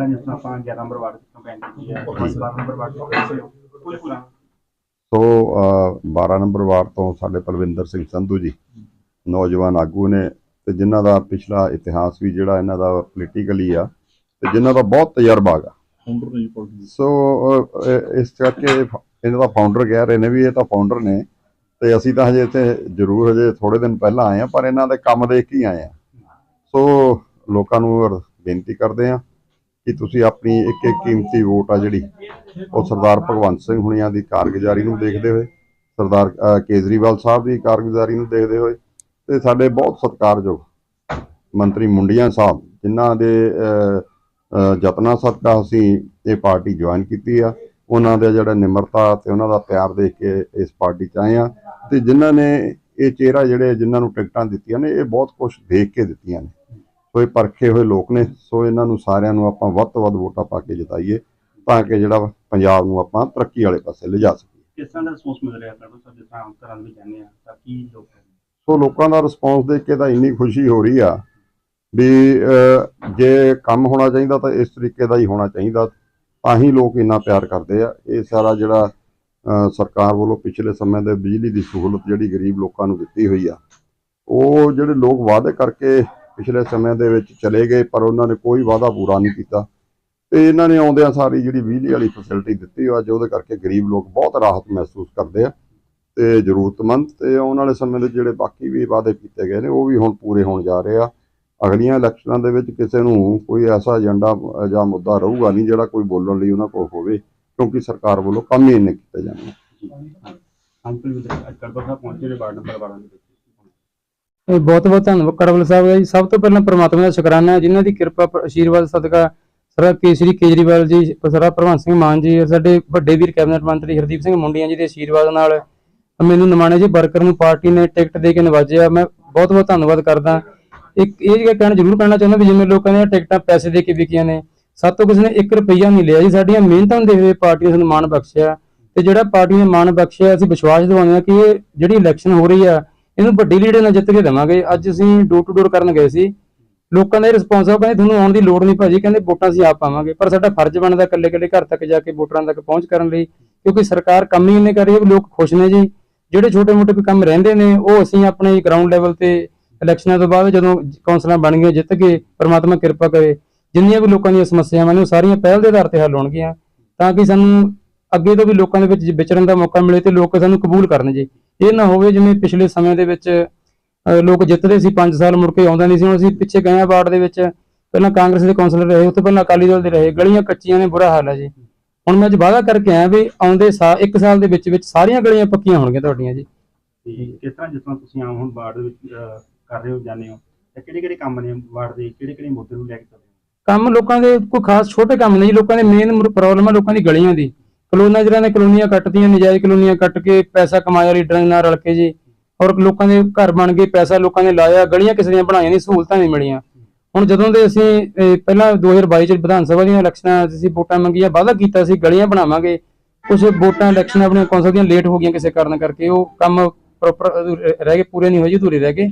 ਪਹਿਲਾਂ ਜਿਸ ਤਰ੍ਹਾਂ ਆਪਾਂ 11 ਨੰਬਰ ਵਾਰਡ ਦੀ ਕੰਪੇਨ ਕੀਤੀ ਹੈ 12 ਨੰਬਰ ਵਾਰਡ ਦੀ ਕੰਪੇਨ ਕੋਈ ਕੋਈ ਸੋ ਅ, 12 ਨੰਬਰ ਵਾਰਡ ਤੋਂ ਸਾਡੇ ਪਲਵਿੰਦਰ ਸਿੰਘ ਸੰਧੂ ਜੀ ਨੌਜਵਾਨ ਆਗੂ ਨੇ ਤੇ ਜਿਨ੍ਹਾਂ ਦਾ ਪਿਛਲਾ ਇਤਿਹਾਸ ਵੀ ਜਿਹੜਾ ਇਹਨਾਂ ਦਾ ਪੋਲੀਟੀਕਲੀ ਆ ਤੇ ਜਿਨ੍ਹਾਂ ਦਾ ਬਹੁਤ ਤਜਰਬਾ ਹੈਗਾ। ਸੋ ਇਸ ਕਰਕੇ ਇਹਨਾਂ ਦਾ ਫਾਊਂਡਰ ਕਹਿ ਰਹੇ ਨੇ ਵੀ ਇਹ ਤਾਂ ਫਾਊਂਡਰ ਨੇ ਤੇ ਅਸੀਂ ਤਾਂ ਹਜੇ ਇੱਥੇ ਜ਼ਰੂਰ ਹਜੇ ਥੋੜੇ ਦਿਨ ਪਹਿਲਾਂ ਆਏ ਆ ਪਰ ਇਹਨਾਂ ਦੇ ਕੰਮ ਦੇਖ ਕੇ ਹੀ ਆਏ ਆ ਸੋ ਲੋਕਾਂ ਨੂੰ ਬੇਨਤੀ ਕਰਦੇ ਆ ਕਿ ਤੁਸੀਂ ਆਪਣੀ ਇੱਕ ਇੱਕ ਕੀਮਤੀ ਵੋਟ ਆ ਜਿਹੜੀ, ਉਹ ਸਰਦਾਰ ਭਗਵੰਤ ਸਿੰਘ ਹੁਣੀਆਂ ਦੀ ਕਾਰਗੁਜ਼ਾਰੀ ਨੂੰ ਦੇਖਦੇ ਹੋਏ, ਸਰਦਾਰ ਕੇਜਰੀਵਾਲ ਸਾਹਿਬ ਦੀ ਕਾਰਗੁਜ਼ਾਰੀ ਨੂੰ ਦੇਖਦੇ ਹੋਏ, ਤੇ ਸਾਡੇ ਬਹੁਤ ਸਤਿਕਾਰਯੋਗ ਮੰਤਰੀ ਮੁੰਡੀਆਂ ਸਾਹਿਬ, ਜਿਨ੍ਹਾਂ ਦੇ ਯਤਨਾਂ ਸਦਕਾ ਅਸੀਂ ਇਹ ਪਾਰਟੀ ਜੁਆਇਨ ਕੀਤੀ ਆ, ਉਹਨਾਂ ਦਾ ਜਿਹੜਾ ਨਿਮਰਤਾ ਤੇ ਉਹਨਾਂ ਦਾ ਪਿਆਰ ਦੇਖ ਕੇ ਇਸ ਪਾਰਟੀ ਚ ਆਏ ਆ, ਤੇ ਜਿਨ੍ਹਾਂ ਨੇ ਇਹ ਚਿਹਰਾ ਜਿਹੜੇ ਜਿਨ੍ਹਾਂ ਨੂੰ ਟਿਕਟਾਂ ਦਿੱਤੀਆਂ ਨੇ, ਇਹ ਬਹੁਤ ਕੁਝ ਦੇਖ ਕੇ ਦਿੱਤੀਆਂ ਨੇ। ਸੋ ਇਹ ਪਰਖੇ ਹੋਏ ਲੋਕ ਨੇ ਸੋ ਇਹਨਾਂ ਨੂੰ ਸਾਰਿਆਂ ਨੂੰ ਆਪਾਂ ਵੱਧ ਤੋਂ ਵੱਧ ਵੋਟਾਂ ਪਾ ਕੇ ਜਿਤਾਈਏ ਤਾਂ ਕਿ ਜਿਹੜਾ ਪੰਜਾਬ ਨੂੰ ਆਪਾਂ ਤਰੱਕੀ ਵਾਲੇ ਪਾਸੇ ਲਿਜਾ ਸਕੀਏ। ਕਿਸ ਤਰ੍ਹਾਂ ਦਾ ਰਿਸਪੌਂਸ ਮਿਲ ਰਿਹਾ ਤੁਹਾਨੂੰ ਸਰ ਜਿਸ ਤਰ੍ਹਾਂ ਆਮ ਘਰਾਂ ਦੇ ਵਿੱਚ ਜਾਂਦੇ ਆ ਤਾਂ ਕੀ ਲੋਕ ਸੋ ਲੋਕਾਂ ਦਾ ਰਿਸਪੌਂਸ ਦੇਖ ਕੇ ਤਾਂ ਇੰਨੀ ਖੁਸ਼ੀ ਹੋ ਰਹੀ ਆ ਵੀ ਜੇ ਕੰਮ ਹੋਣਾ ਚਾਹੀਦਾ ਤਾਂ ਇਸ ਤਰੀਕੇ ਦਾ ਹੀ ਹੋਣਾ ਚਾਹੀਦਾ ਤਾਂ ਹੀ ਲੋਕ ਇੰਨਾ ਪਿਆਰ ਕਰਦੇ ਆ। ਇਹ ਸਾਰਾ ਜਿਹੜਾ ਸਰਕਾਰ ਵੱਲੋਂ ਪਿਛਲੇ ਸਮੇਂ ਦੇ ਬਿਜਲੀ ਦੀ ਸਹੂਲਤ ਜਿਹੜੀ ਗਰੀਬ ਲੋਕਾਂ ਨੂੰ ਦਿੱਤੀ ਹੋਈ ਆ ਉਹ ਜਿਹੜੇ ਲੋਕ ਵਾਅਦੇ ਕਰਕੇ ਪਿਛਲੇ ਸਮੇਂ ਦੇ ਵਿੱਚ ਚਲੇ ਗਏ ਪਰ ਉਹਨਾਂ ਨੇ ਕੋਈ ਵਾਅਦਾ ਪੂਰਾ ਨਹੀਂ ਕੀਤਾ ਤੇ ਇਹਨਾਂ ਨੇ ਆਉਂਦਿਆਂ ਸਾਰੀ ਜਿਹੜੀ ਬਿਜਲੀ ਵਾਲੀ ਫੈਸਿਲਿਟੀ ਦਿੱਤੀ ਹੋਆ ਜਿਹਦੇ ਕਰਕੇ ਗਰੀਬ ਲੋਕ ਬਹੁਤ ਰਾਹਤ ਮਹਿਸੂਸ ਕਰਦੇ ਆ ਤੇ ਜ਼ਰੂਰਤਮੰਦ ਤੇ ਆਉਣ ਵਾਲੇ ਸਮੇਂ ਦੇ ਜਿਹੜੇ ਬਾਕੀ ਵੀ ਵਾਅਦੇ ਕੀਤੇ ਗਏ ਨੇ ਉਹ ਵੀ ਹੁਣ ਪੂਰੇ ਹੋਣ ਜਾ ਰਹੇ ਆ ਅਗਲੀਆਂ ਇਲੈਕਸ਼ਨਾਂ ਦੇ ਵਿੱਚ ਕਿਸੇ ਨੂੰ ਕੋਈ ਐਸਾ ਏਜੰਡਾ ਜਾਂ ਮੁੱਦਾ ਰਹੂਗਾ ਨਹੀਂ ਜਿਹੜਾ ਕੋਈ ਬੋਲਣ ਲਈ ਉਹਨਾਂ ਕੋਲ ਹੋਵੇ ਕਿਉਂਕਿ ਸਰਕਾਰ ਵੱਲੋਂ ਕੰਮ ਹੀ ਇੰਨੇ ਕੀਤੇ ਜਾਣੇ ਆ। ਅੰਕਲ ਵੀ ਅੱਜ ਕਰਬਾ ਸਾਹਿਬ ਪਹੁੰਚੇ ਨੇ ਵਾਰਡ ਨੰਬਰ 12 ਦੇ ਵਿੱਚ ਬਹੁਤ ਬਹੁਤ ਧੰਨਵਾਦ ਕੜਵਲ ਸਾਹਿਬ ਦਾ ਜੀ। ਸਭ ਤੋਂ ਪਹਿਲਾਂ ਪ੍ਰਮਾਤਮਾ ਦਾ ਸ਼ੁਕਰਾਨਾ ਹੈ। ਜਿਨ੍ਹਾਂ ਦੀ ਕਿਰਪਾ ਆਸ਼ੀਰਵਾਦ ਸਦਕਾ ਸਰ ਕੇਸਰੀ ਕੇਜਰੀਵਾਲ ਜੀ, ਸਰ ਭਗਵੰਤ ਸਿੰਘ ਮਾਨ ਜੀ, ਸਾਡੇ ਵੱਡੇ ਵੀਰ ਕੈਬਨਿਟ ਮੰਤਰੀ ਹਰਦੀਪ ਸਿੰਘ ਮੁੰਡੀਆਂ ਜੀ ਦੇ ਆਸ਼ੀਰਵਾਦ ਨਾਲ ਮੈਨੂੰ ਨਿਮਾਣੇ ਜੀ ਵਰਕਰ ਨੂੰ ਪਾਰਟੀ ਨੇ ਟਿਕਟ ਦੇ ਕੇ ਨਵਾਜਿਆ। ਮੈਂ ਬਹੁਤ ਬਹੁਤ ਧੰਨਵਾਦ ਕਰਦਾ। ਇੱਕ ਇਹ ਜਿਹੜਾ ਕਹਿਣਾ ਜ਼ਰੂਰ ਕਹਿਣਾ ਚਾਹੁੰਦਾ ਵੀ ਜਿਵੇਂ ਲੋਕਾਂ ਨੇ ਟਿਕਟਾਂ ਪੈਸੇ ਦੇ ਕੇ ਵਿਕੀਆਂ ਨੇ ਸਾਤੋਂ ਕਿਸੇ ਨੇ 1 ਰੁਪਈਆ ਨਹੀਂ ਲਿਆ ਜੀ। ਸਾਡੀਆਂ ਮਿਹਨਤਾਂ ਨੂੰ ਦੇਖਦੇ ਪਾਰਟੀ ਨੇ ਸਾਨੂੰ ਮਾਣ ਬਖਸ਼ਿਆ। ਤੇ ਜਿਹੜਾ ਪਾਰਟੀ ਨੇ ਮਾਣ ਬਖਸ਼ਿਆ, ਅਸੀਂ ਵਿਸ਼ਵਾਸ ਦਿਵਾਉਂਦੇ ਹਾਂ ਕਿ ਇਹ ਜਿਹੜੀ ਇਲੈਕਸ਼ਨ ਹੋ ਰਹੀ ਆ ਇਹਨੂੰ ਵੱਡੀ ਲੀਡ ਨਾਲ ਜਿੱਤ ਕੇ ਦੇਵਾਂਗੇ। ਅੱਜ ਅਸੀਂ ਡੋਰ ਟੂ ਡੋਰ ਕਰਨ ਗਏ ਸੀ। ਲੋਕਾਂ ਦਾ ਰਿਸਪੌਂਸ ਆ ਕਹਿੰਦੇ ਤੁਹਾਨੂੰ ਆਉਣ ਦੀ ਲੋੜ ਨਹੀਂ ਭਾਜੀ। ਕਹਿੰਦੇ ਵੋਟਾਂ ਅਸੀਂ ਆਪ ਪਾਵਾਂਗੇ। ਪਰ ਸਾਡਾ ਫਰਜ਼ ਬਣਦਾ ਇਕੱਲੇ ਇਕੱਲੇ ਘਰ ਤੱਕ ਜਾ ਕੇ ਵੋਟਰਾਂ ਤੱਕ ਪਹੁੰਚ ਕਰਨ ਲਈ। ਕਿਉਂਕਿ ਸਰਕਾਰ ਕੰਮ ਹੀ ਇੰਨੇ ਕਰ ਹੈ ਲੋਕ ਖੁਸ਼ ਨੇ ਜੀ। ਜਿਹੜੇ ਛੋਟੇ ਮੋਟੇ ਕੋਈ ਕੰਮ ਰਹਿੰਦੇ ਨੇ, ਉਹ ਅਸੀਂ ਆਪਣੇ ਗਰਾਊਂਡ ਲੈਵਲ ਤੇ ਇਲੈਕਸ਼ਨਾਂ ਤੋਂ ਬਾਅਦ ਜਦੋਂ ਕੌਂਸਲਾਂ ਬਣ ਗਈਆਂ ਜਿੱਤ ਗਏ, ਪ੍ਰਮਾਤਮਾ ਕਿਰਪਾ ਕਰੇ। ਜਿੰਨੀਆਂ ਵੀ ਲੋਕਾਂ ਦੀਆਂ ਸਮੱਸਿਆਵਾਂ ਨੇ, ਉਹ ਸਾਰੀਆਂ ਪਹਿਲ ਦੇ ਆਧਾਰ ਤੇ ਹੱਲ ਹੋਣਗੀਆਂ। ਤਾਂ ਕਿ ਸਾਨੂੰ ਅੱਗੇ ਤੋਂ ਵੀ ਲੋਕਾਂ ਦੇ ਵਿੱਚ ਵਿਚਰਨ ਦਾ ਮੌਕਾ ਮਿਲੇ ਤੇ ਲੋਕ ਸਾਨੂੰ ਕਬੂਲ ਕਰਨ ਜੀ। ਇਹ ਨਾ ਹੋਵੇ ਜਿਵੇਂ ਪਿਛਲੇ ਸਮੇਂ ਦੇ ਵਿੱਚ ਲੋਕ ਜਿੱਤਦੇ ਸੀ 5 ਸਾਲ ਮੁੜ ਕੇ ਆਉਂਦਾ ਨਹੀਂ ਸੀ ਹੁਣ ਅਸੀਂ ਪਿੱਛੇ ਗਏ ਆ ਵਾਰਡ ਦੇ ਵਿੱਚ ਪਹਿਲਾਂ ਕਾਂਗਰਸ ਦੇ ਕੌਂਸਲਰ ਰਹੇ ਉੱਥੇ ਪਹਿਲਾਂ ਅਕਾਲੀ ਦਲ ਦੇ ਰਹੇ ਗਲੀਆਂ ਕੱਚੀਆਂ ਨੇ ਬੁਰਾ ਹਾਲ ਹੈ ਜੀ। ਹੁਣ ਮੈਂ ਅੱਜ ਵਾਅਦਾ ਕਰਕੇ ਆਇਆ ਵੀ ਆਉਂਦੇ ਸਾਲ ਇੱਕ ਸਾਲ ਦੇ ਵਿੱਚ ਵਿੱਚ ਸਾਰੀਆਂ ਗਲੀਆਂ ਪੱਕੀਆਂ ਹੋਣਗੀਆਂ ਤੁਹਾਡੀਆਂ ਜੀ। ਕਿਸ ਤਰ੍ਹਾਂ ਜਿਸ ਤਰ੍ਹਾਂ ਤੁਸੀਂ ਆਮ ਹੁਣ ਵਾਰਡ ਦੇ ਵਿੱਚ ਕਰ ਰਹੇ ਹੋ ਜਾਂਦੇ ਹੋ ਤੇ ਕਿਹੜੇ ਕਿਹੜੇ ਕੰਮ ਨੇ ਵਾਰਡ ਦੇ ਕਿਹੜੇ ਕਿਹੜੇ ਮੁੱਦੇ ਨੂੰ ਲੈ ਕੇ ਚੱਲਦੇ ਹੋ? ਕੰਮ ਲੋਕਾਂ ਦੇ ਕੋਈ ਖਾਸ ਛੋਟੇ ਕੰਮ ਨਹੀਂ ਲੋਕਾਂ ਦੇ ਮੇਨ ਪ੍ਰੋਬਲਮ ਹੈ ਲੋਕਾਂ ਦੀ ਗਲੀਆਂ ਦੀ। ਕਲੋਨਾ ਜਿਹੜਾ ਨੇ ਕਲੋਨੀਆਂ ਕੱਟਤੀਆਂ, ਨਜਾਇਜ਼ ਕਲੋਨੀਆਂ ਕੱਟ ਕੇ ਪੈਸਾ ਕਮਾਇਆ ਲੀਡਰਾਂ ਨਾਲ ਰਲ ਕੇ ਜੀ। ਔਰ ਲੋਕਾਂ ਦੇ ਘਰ ਬਣ ਗਏ, ਪੈਸਾ ਲੋਕਾਂ ਨੇ ਲਾਇਆ, ਗਲੀਆਂ ਕਿਸੇ ਦੀਆਂ ਬਣਾਈਆਂ ਨਹੀਂ, ਸਹੂਲਤਾਂ ਨਹੀਂ ਮਿਲੀਆਂ। ਹੁਣ ਜਦੋਂ ਦੇ ਅਸੀਂ ਪਹਿਲਾਂ 2022 ਚ ਵਿਧਾਨ ਸਭਾ ਦੀਆਂ ਇਲੈਕਸ਼ਨਾਂ ਅਸੀਂ ਵੋਟਾਂ ਮੰਗੀਆਂ, ਵਾਅਦਾ ਕੀਤਾ ਸੀ ਗਲੀਆਂ ਬਣਾਵਾਂਗੇ। ਕੁਝ ਵੋਟਾਂ ਇਲੈਕਸ਼ਨ ਆਪਣੀਆਂ ਕੌਂਸਲ ਦੀਆਂ ਲੇਟ ਹੋ ਗਈਆਂ ਕਿਸੇ ਕਾਰਨ ਕਰਕੇ, ਉਹ ਕੰਮ ਪ੍ਰੋਪਰ ਰਹਿ ਗਏ, ਪੂਰੇ ਨਹੀਂ ਹੋਏ ਜੀ, ਅਧੂਰੇ ਰਹਿ ਗਏ।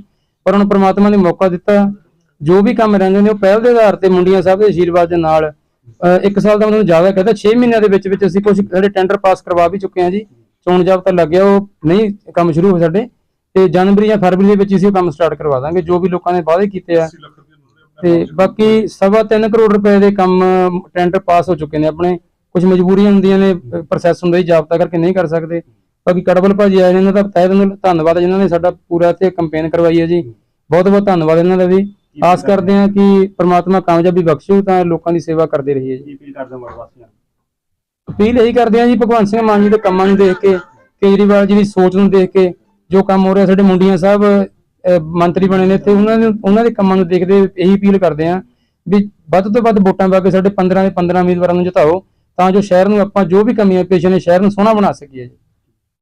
ਪਰ ਹੁਣ ਪ੍ਰਮਾਤਮਾ ਨੇ ਮੌਕਾ ਦਿੱਤਾ। ਜੋ ਵੀ ਕੰਮ ਰਹਿੰਦੇ ਨੇ, ਉਹ ਪਹਿਲ ਦੇ ਆਧਾਰ ਤੇ ਮੁੰਡੀਆਂ ਸਾਹਿਬ ਦੇ ਆਸ਼ੀਰਵਾਦ ਦੇ ਨਾਲ ਅਹ, ਇੱਕ ਸਾਲ ਦਾ ਮੈਨੂੰ ਜ਼ਿਆਦਾ ਕਹਿੰਦਾ 6 ਮਹੀਨਿਆਂ ਦੇ ਵਿੱਚ ਵਿੱਚ ਅਸੀਂ ਕੁਝ ਸਾਡੇ ਟੈਂਡਰ ਪਾਸ ਕਰਵਾ ਵੀ ਚੁੱਕੇ ਹਾਂ ਜੀ। ਚੋਣ ਜਾਬਤਾ ਲੱਗ ਗਿਆ ਉਹ ਨਹੀਂ ਕੰਮ ਸ਼ੁਰੂ ਹੋਏ ਸਾਡੇ। ਤੇ ਜਨਵਰੀ ਜਾਂ ਫਰਵਰੀ ਦੇ ਵਿੱਚ ਅਸੀਂ ਕੰਮ ਸਟਾਰਟ ਕਰਵਾ ਦਾਂਗੇ ਜੋ ਵੀ ਲੋਕਾਂ ਨੇ ਵਾਅਦੇ ਕੀਤੇ ਆ। 80 ਲੱਖ ਰੁਪਏ ਮਿਲ ਰਹੇ ਤੇ ਬਾਕੀ ਸਵਾ ਤਿੰਨ ਕਰੋੜ ਰੁਪਏ ਦੇ ਕੰਮ ਟੈਂਡਰ ਪਾਸ ਹੋ ਚੁੱਕੇ ਨੇ ਆਪਣੇ। ਕੁਝ ਮਜਬੂਰੀਆਂ ਹੁੰਦੀਆਂ ਨੇ ਪ੍ਰੋਸੈਸ ਹੁੰਦਾ ਜੀ ਜਾਬਤਾ ਕਰਕੇ ਨਹੀਂ ਕਰ ਸਕਦੇ। ਬਾਕੀ ਕੜਬਲ ਭਾਜੀ ਆਏ ਨੇ ਇਹਨਾਂ ਦਾ ਤਹਿ ਦਿਲੋਂ ਧੰਨਵਾਦ ਜਿਨ੍ਹਾਂ ਨੇ ਸਾਡਾ ਪੂਰਾ ਤੇ ਕੰਪੇਨ ਕਰਵਾਈ ਹੈ ਜੀ। ਬਹੁਤ ਬਹੁਤ ਧੰਨਵਾਦ ਇਹਨਾਂ ਦਾ ਵੀ। ਆਸ ਕਰਦੇ ਹਾਂ ਕਿ ਪ੍ਰਮਾਤਮਾ ਕਾਮਯਾਬੀ ਬਖਸ਼ੂ ਤਾਂ ਲੋਕਾਂ ਦੀ ਸੇਵਾ ਕਰਦੇ ਰਹੀਏ ਜੀ। ਅਪੀਲ ਕਰਦੇ ਹੋ ਵਾਸੀਆਂ ਅਪੀਲ ਇਹੀ ਕਰਦੇ ਹਾਂ ਜੀ ਭਗਵੰਤ ਸਿੰਘ ਮਾਨ ਜੀ ਦੇ ਕੰਮਾਂ ਨੂੰ ਦੇਖ ਕੇ ਕੇਜਰੀਵਾਲ ਜੀ ਦੀ ਸੋਚ ਨੂੰ ਦੇਖ ਕੇ ਜੋ ਕੰਮ ਹੋ ਰਿਹਾ ਸਾਡੇ ਮੁੰਡੀਆਂ ਸਾਹਿਬ ਮੰਤਰੀ ਬਣੇ ਨੇ ਤੇ ਉਹਨਾਂ ਨੂੰ ਉਹਨਾਂ ਦੇ ਕੰਮਾਂ ਨੂੰ ਦੇਖਦੇ ਇਹੀ ਅਪੀਲ ਕਰਦੇ ਹਾਂ ਵੀ ਵੱਧ ਤੋਂ ਵੱਧ ਵੋਟਾਂ ਪਾ ਕੇ ਸਾਡੇ 15 ਦੇ 15 ਉਮੀਦਵਾਰਾਂ ਨੂੰ ਜਿਤਾਓ ਤਾਂ ਜੋ ਸ਼ਹਿਰ ਨੂੰ ਆਪਾਂ ਜੋ ਵੀ ਕਮੀਆਂ ਪੇਸ਼ੀਆਂ ਨੇ ਸ਼ਹਿਰ ਨੂੰ ਸੋਹਣਾ ਬਣਾ ਸਕੀਏ ਜੀ।